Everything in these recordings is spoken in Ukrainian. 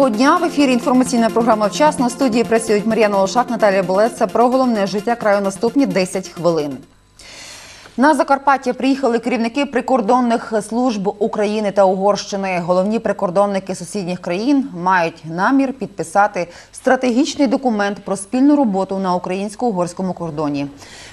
Доброго дня! В ефірі інформаційна програма «Вчасно». В студії працюють Мар'яна Лошак, Наталія Болеца. Про головне життя краю наступні 10 хвилин. На Закарпаття приїхали керівники прикордонних служб України та Угорщини. Головні прикордонники сусідніх країн мають намір підписати стратегічний документ про спільну роботу на українсько-угорському кордоні.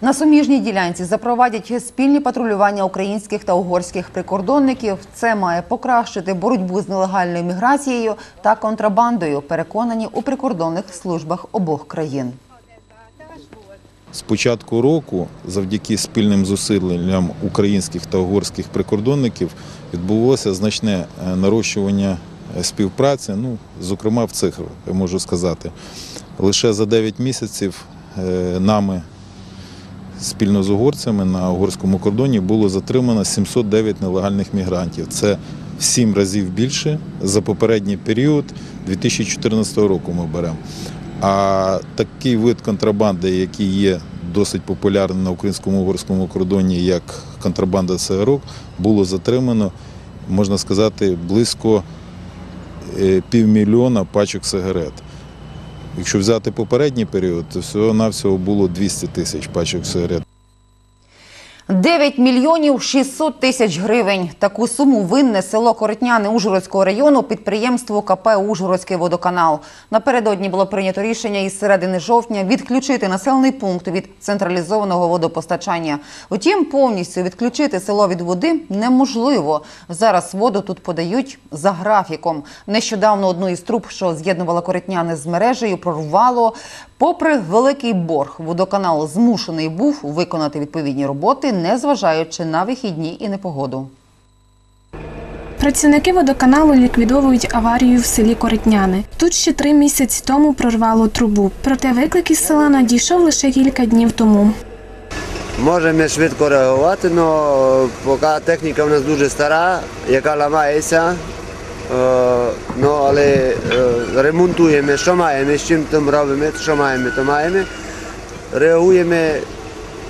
На суміжній ділянці запровадять спільні патрулювання українських та угорських прикордонників. Це має покращити боротьбу з нелегальною міграцією та контрабандою. Переконані у прикордонних службах обох країн. З початку року, завдяки спільним зусиллям українських та угорських прикордонників, відбулося значне е, нарощування е, співпраці, ну, зокрема в цифрах, я можу сказати. Лише за 9 місяців е, нами спільно з угорцями на угорському кордоні було затримано 709 нелегальних мігрантів. Це в 7 разів більше за попередній період 2014 року ми беремо. А такий вид контрабанди, який є досить популярним на українському угорському кордоні, як контрабанда цигарок, було затримано, можна сказати, близько е, півмільйона пачок сигарет. Якщо взяти попередній період, то всього-навсього було 200 тисяч пачок сигарет. 9 мільйонів 600 тисяч гривень. Таку суму винне село Коротняне Ужгородського району підприємству КП Ужгородський водоканал. Напередодні було прийнято рішення із середини жовтня відключити населений пункт від централізованого водопостачання. Утім, повністю відключити село від води неможливо. Зараз воду тут подають за графіком. Нещодавно одну із труб, що з'єднувала Коротняне з мережею, прорвало. Попри великий борг, водоканал змушений був виконати відповідні роботи, незважаючи на вихідні і непогоду. Працівники водоканалу ліквідовують аварію в селі Коритняни. Тут ще три місяці тому прорвало трубу. Проте виклик із села надійшов лише кілька днів тому. Можемо швидко реагувати, але поки техніка в нас дуже стара, яка ламається. Але е, ремонтуємо, що маємо, з чим там робимо, що маємо, то маємо. Реагуємо,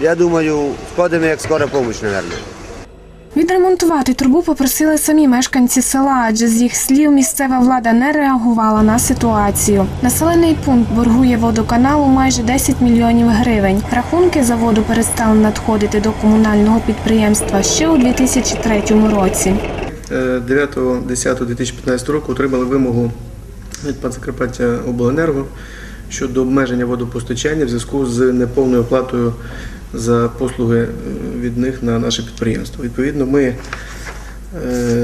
я думаю, сходимо як скоро допомога, мабуть. Відремонтувати трубу попросили самі мешканці села, адже з їх слів місцева влада не реагувала на ситуацію. Населений пункт боргує водоканалу майже 10 мільйонів гривень. Рахунки за воду перестали надходити до комунального підприємства ще у 2003 році. Е, 9.10.2015 року отримали вимогу від Панцекарпаття Обленерго щодо обмеження водопостачання в зв'язку з неповною оплатою за послуги е, від них на наше підприємство. Відповідно, ми е,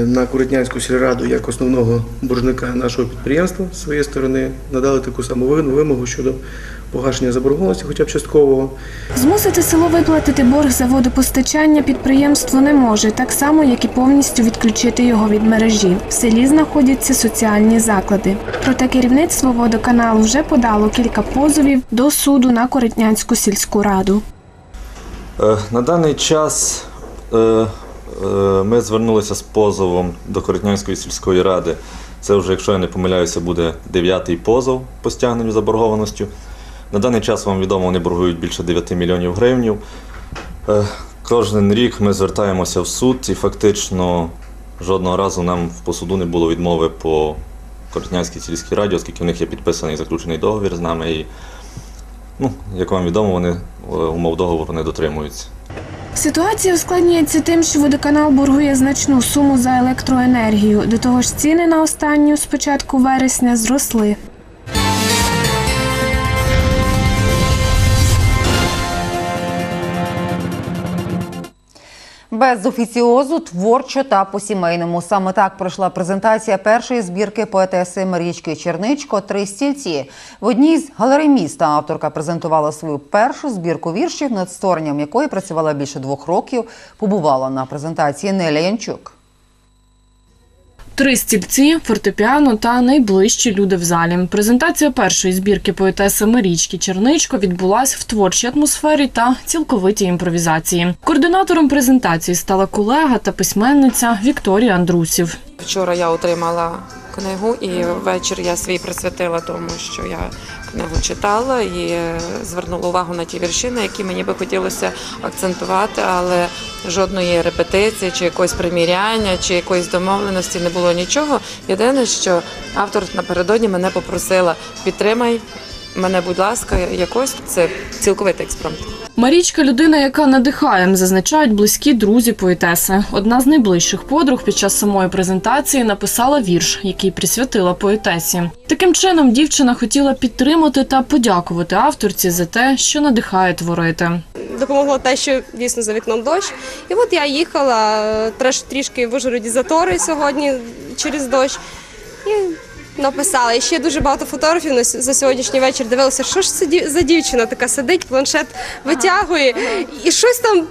на Куритнянську сільраду як основного боржника нашого підприємства з своєї сторони надали таку саму вимогу щодо погашення заборгованості, хоча б часткового. Змусити село виплатити борг за водопостачання підприємство не може, так само як і повністю відключити його від мережі. В селі знаходяться соціальні заклади. Проте керівництво водоканалу вже подало кілька позовів до суду на Коритнянську сільську раду. Е, На даний час е, е, ми звернулися з позовом до Коротнянської сільської ради. Це вже, якщо я не помиляюся, буде дев'ятий позов по стягненню заборгованостю. На даний час вам відомо, вони боргують більше 9 мільйонів гривень. Е, Кожен рік ми звертаємося в суд і фактично жодного разу нам по суду не було відмови по Коротнянській сільській раді, оскільки в них є підписаний заключений договір з нами. І, ну, як вам відомо, вони е, умов договору не дотримуються. Ситуація ускладнюється тим, що водоканал боргує значну суму за електроенергію. До того ж, ціни на останню з початку вересня зросли. Без офіціозу, творчо та по-сімейному. Саме так пройшла презентація першої збірки поетеси Марічки Черничко Три стільці. В одній з галерей міста авторка презентувала свою першу збірку віршів, над створенням якої працювала більше двох років. Побувала на презентації Неля Янчук. Три стільці, фортепіано та найближчі люди в залі. Презентація першої збірки поетеси Марічки Черничко відбулася в творчій атмосфері та цілковитій імпровізації. Координатором презентації стала колега та письменниця Вікторія Андрусів. Вчора я отримала книгу, і ввечері я свій присвятила тому, що я книгу читала і звернула увагу на ті вірші, на які мені би хотілося акцентувати, але жодної репетиції, чи якогось приміряння, чи якоїсь домовленості не було нічого. Єдине, що автор напередодні мене попросила підтримай мене, будь ласка, якось це цілковитий експромт. Марічка людина, яка надихає, зазначають близькі друзі поетеси. Одна з найближчих подруг під час самої презентації написала вірш, який присвятила поетесі. Таким чином, дівчина хотіла підтримати та подякувати авторці за те, що надихає творити. допомогло те, що дійсно за вікном дощ. І от я їхала е, треш, трішки в Ужгороді затори сьогодні через дощ. І написала. І ще дуже багато фотографів на с- за сьогоднішній вечір дивилися, що ж це дів- за дівчина така сидить, планшет витягує і щось там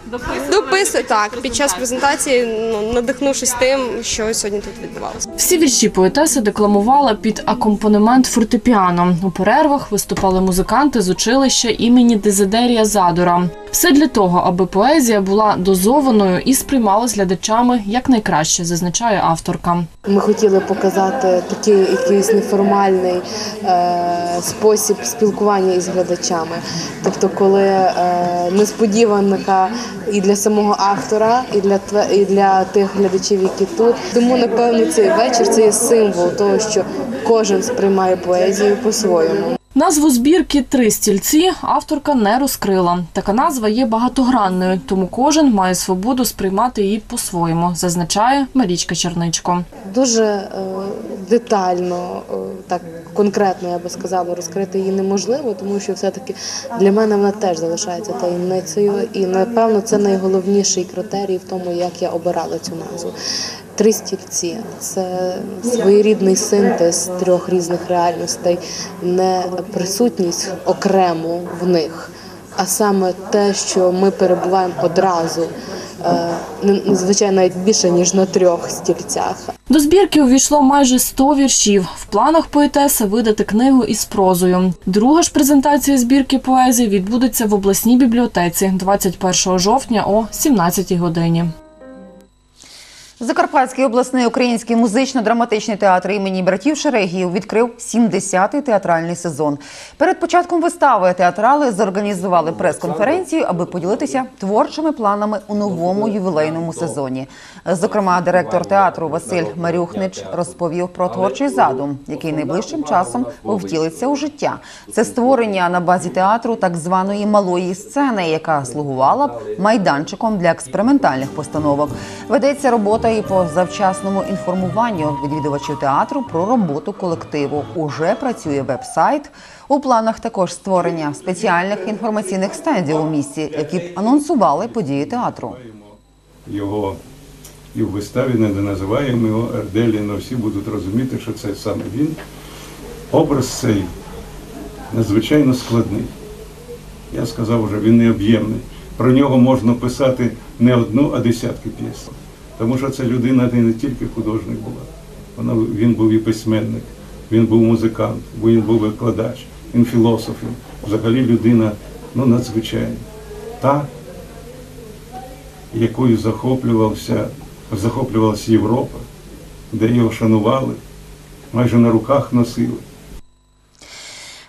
дописує. Так, під час презентації, ну, надихнувшись тим, що сьогодні тут відбувалося. Всі вірші поетеси декламувала під акомпанемент фортепіано. У перервах виступали музиканти з училища імені Дезидерія Задора. Все для того, аби поезія була дозованою і сприймалась глядачами якнайкраще, зазначає авторка. Ми хотіли показати такий якийсь неформальний е, спосіб спілкування із глядачами. Тобто, коли е, несподіванка і для самого автора, і для і для тих глядачів, які тут. Тому напевно цей вечір це є символ того, що кожен сприймає поезію по-своєму. Назву збірки Три стільці авторка не розкрила. Така назва є багатогранною, тому кожен має свободу сприймати її по-своєму, зазначає Марічка Черничко. Дуже е, детально, е, так конкретно я би сказала, розкрити її неможливо, тому що все-таки для мене вона теж залишається таємницею, і напевно це найголовніший критерій в тому, як я обирала цю назву. Три стільці це своєрідний синтез трьох різних реальностей, не присутність окремо в них, а саме те, що ми перебуваємо одразу, е, звичайно, більше ніж на трьох стільцях. До збірки увійшло майже 100 віршів. В планах поетеси видати книгу із прозою. Друга ж презентація збірки поезії відбудеться в обласній бібліотеці 21 жовтня о 17 годині. Закарпатський обласний український музично-драматичний театр імені братів Шерегіїв відкрив 70-й театральний сезон. Перед початком вистави театрали зорганізували прес-конференцію, аби поділитися творчими планами у новому ювілейному сезоні. Зокрема, директор театру Василь Марюхнич розповів про творчий задум, який найближчим часом втілиться у життя. Це створення на базі театру так званої малої сцени, яка слугувала б майданчиком для експериментальних постановок. Ведеться робота і по завчасному інформуванню відвідувачів театру про роботу колективу. Уже працює веб-сайт. У планах також створення спеціальних інформаційних стендів у місті, які б анонсували події театру. його і в виставі не називаємо його Ерделі, але всі будуть розуміти, що це саме він. Образ цей надзвичайно складний. Я сказав вже, він необ'ємний. Про нього можна писати не одну, а десятки п'єс. Тому що ця людина не тільки художник була. Вона, він був і письменник, він був музикант, він був викладач, він філософ. Взагалі людина ну, надзвичайна. Та, якою захоплювався, захоплювалася Європа, де його шанували, майже на руках носили.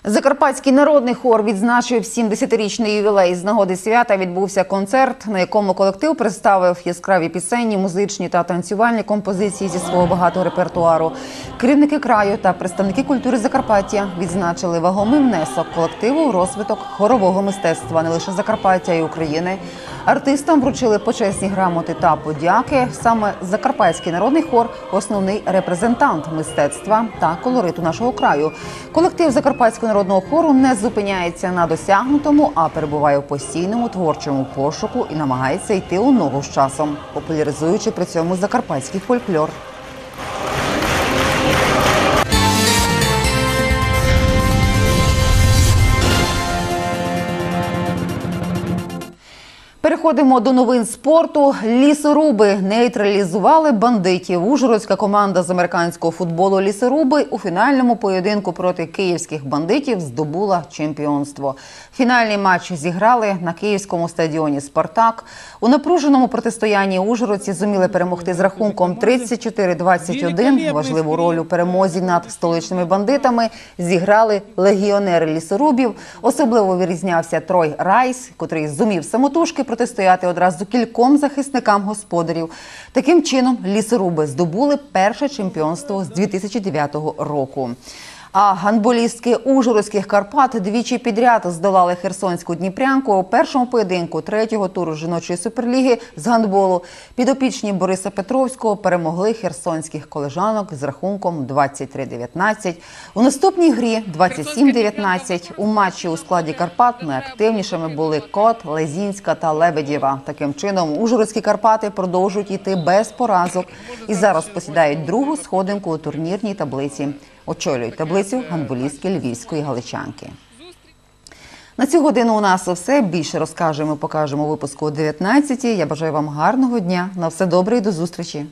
Закарпатський народний хор відзначив 70-річний ювілей. З нагоди свята відбувся концерт, на якому колектив представив яскраві пісенні, музичні та танцювальні композиції зі свого багатого репертуару. Керівники краю та представники культури Закарпаття відзначили вагомий внесок колективу у розвиток хорового мистецтва не лише Закарпаття і України. Артистам вручили почесні грамоти та подяки. Саме Закарпатський народний хор основний репрезентант мистецтва та колориту нашого краю. Колектив Закарпатського народного хору не зупиняється на досягнутому, а перебуває у постійному творчому пошуку і намагається йти у ногу з часом, популяризуючи при цьому закарпатський фольклор. Переходимо до новин спорту. Лісоруби нейтралізували бандитів. Ужгородська команда з американського футболу Лісоруби у фінальному поєдинку проти київських бандитів здобула чемпіонство. Фінальний матч зіграли на київському стадіоні Спартак. У напруженому протистоянні ужгородці зуміли перемогти з рахунком 34-21. Важливу роль у перемозі над столичними бандитами зіграли легіонери лісорубів. Особливо вирізнявся Трой Райс, котрий зумів самотужки протистояти одразу кільком захисникам господарів. Таким чином, лісоруби здобули перше чемпіонство з 2009 року. А гандболістки Ужгородських Карпат двічі підряд здолали херсонську Дніпрянку у першому поєдинку третього туру жіночої суперліги з гандболу. Підопічні Бориса Петровського перемогли херсонських колежанок з рахунком 23-19. У наступній грі 27-19. У матчі у складі Карпат найактивнішими були Кот, Лезінська та Лебедєва. Таким чином, Ужгородські Карпати продовжують йти без поразок і зараз посідають другу сходинку у турнірній таблиці. Очолюють таблицю гандболістки львівської галичанки. На цю годину у нас все. Більше розкажемо, покажемо у випуску о 19. Я бажаю вам гарного дня. На все добре і до зустрічі.